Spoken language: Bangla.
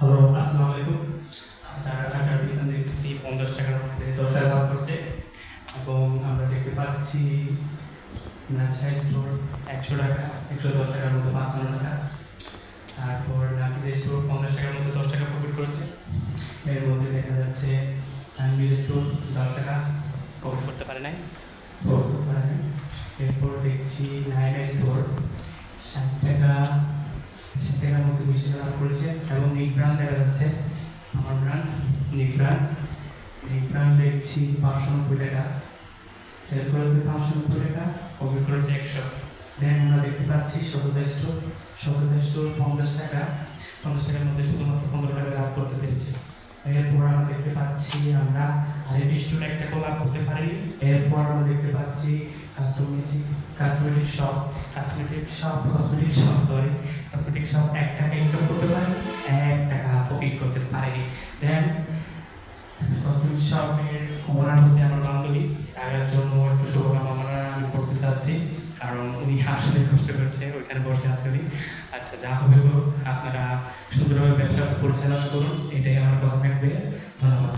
হ্যালো আসসালামু আলাইকুম আচ্ছা আচ্ছা এখানে দেখতেছি পঞ্চাশ টাকার মধ্যে দশ টাকা লাভ করছে। এবং আমরা দেখতে পাচ্ছি নাচা স্টোর একশো টাকা একশো দশ টাকার মধ্যে পাঁচশো টাকা। তারপর নাফিজা স্টোর পঞ্চাশ টাকার মধ্যে দশ টাকা প্রফিট করেছে। এর মধ্যে দেখা যাচ্ছে তানবির স্টোর দশ টাকা। প্রফিট করতে পারে নাই। প্রফিট পারে নাই। এরপর দেখছি নাইনা স্টোর ষাট টাকা ষাট টাকার মধ্যে বেশি টাকা লাভ করেছে ব্র্যান্ড দেখা যাচ্ছে। আমার ব্র্যান্ড নিক ব্র্যান্ড। দেখছি পাঁচশো নব্বই টাকা। সেল করেছে পাঁচশো নব্বই টাকা প্রফিট করেছে একশো। দেন আমরা দেখতে পাচ্ছি সততা স্টোর। পঞ্চাশ টাকা। পঞ্চাশ টাকার মধ্যে শুধুমাত্র পনেরো টাকা লাভ করতে পেরেছে। এরপর আমরা দেখতে পাচ্ছি আমরা আরেক স্টোর একটা লাভ করতে পারি এরপর আমরা দেখতে পাচ্ছি cosmetic cosmetic shop cosmetic shop cosmetic shop sorry cosmetic shop এক টাকা ইনকাম করতে পারি প্রফিট করতে পারি দেন কসমেটিক শপের ওনার হচ্ছে আমার বান্ধবী। তার জন্য একটু শুভকামনা আমি করতে চাচ্ছি, কারণ উনি আসলে কষ্ট করছে, ওইখানে বসে আছে উনি। আচ্ছা যা হবে হোক, আপনারা সুন্দরভাবে ব্যবসা পরিচালনা করুন, এটাই আমার কথা থাকবে। ধন্যবাদ।